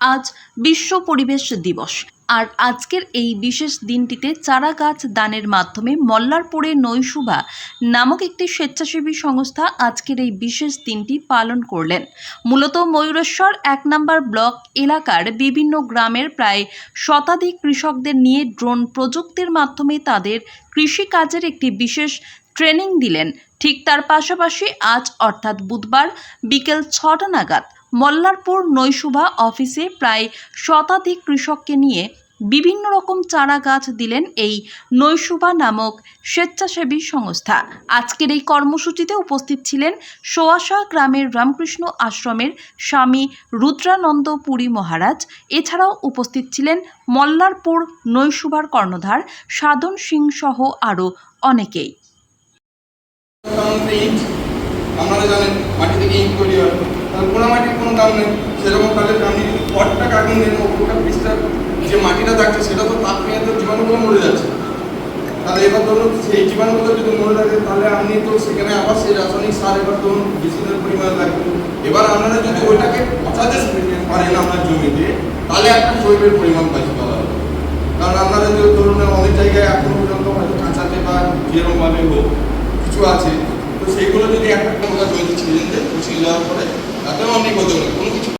আজ বিশ্ব পরিবেশ দিবস। আর আজকের এই বিশেষ দিনটিতে চারা গাছ দানের মাধ্যমে মল্লারপুরে নৈশুভা নামক একটি স্বেচ্ছাসেবী সংস্থা আজকের এই বিশেষ দিনটি পালন করলেন। মূলত ময়ূরেশ্বর এক নম্বর ব্লক এলাকার বিভিন্ন গ্রামের প্রায় শতাধিক কৃষকদের নিয়ে ড্রোন প্রযুক্তির মাধ্যমে তাদের কৃষিকাজের একটি বিশেষ ট্রেনিং দিলেন। ঠিক তার পাশাপাশি আজ অর্থাৎ বুধবার বিকেল ছটা নাগাদ মল্লারপুর নৈশুভা অফিসে প্রায় শতাধিক কৃষককে নিয়ে বিভিন্ন রকম চারা গাছ দিলেন এই নৈশুভা নামক স্বেচ্ছাসেবী সংস্থা। আজকের এই কর্মসূচিতে উপস্থিত ছিলেন সোয়াশা গ্রামের রামকৃষ্ণ আশ্রমের স্বামী রুদ্রানন্দ পুরী মহারাজ। এছাড়াও উপস্থিত ছিলেন মল্লারপুর নৈশুভার কর্ণধার সাধন সিং সহ আরও অনেকেই। আপনারা জানেন মাটি থেকে হয়? পোড়া মাটির কোনো দাম নেই। সেরকম তাহলে আপনি যদি পটটা আগুন দেন ওপরটা পিসটা, যে মাটিটা থাকছে, সেটা তো তাপ নিয়ে তো জীবাণুগুলো মরে যাচ্ছে। তাহলে এবার ধরুন, সেই জীবাণুগুলো যদি মরে থাকে, তাহলে আপনি তো সেখানে আবার সেই রাসায়নিক সার এবার ধরুন বেশিদের পরিমাণ লাগবে এবার আপনারা যদি ওইটাকে পচাতে পারেন আপনার জমিতে, তাহলে একটা জৈবের পরিমাণ বেশি পাওয়া যাবে। কারণ আপনারা যদি ধরুন, অনেক জায়গায় এখনও পর্যন্ত হয়তো কাঁচাতে বা যেরকমভাবে হোক কিছু আছে, তো সেইগুলো যদি একটা জমিতে ছিঁড়ে দেন ছিঁড়ে যাওয়ার পরে তাতেও করতে পারেন কোনো কিছু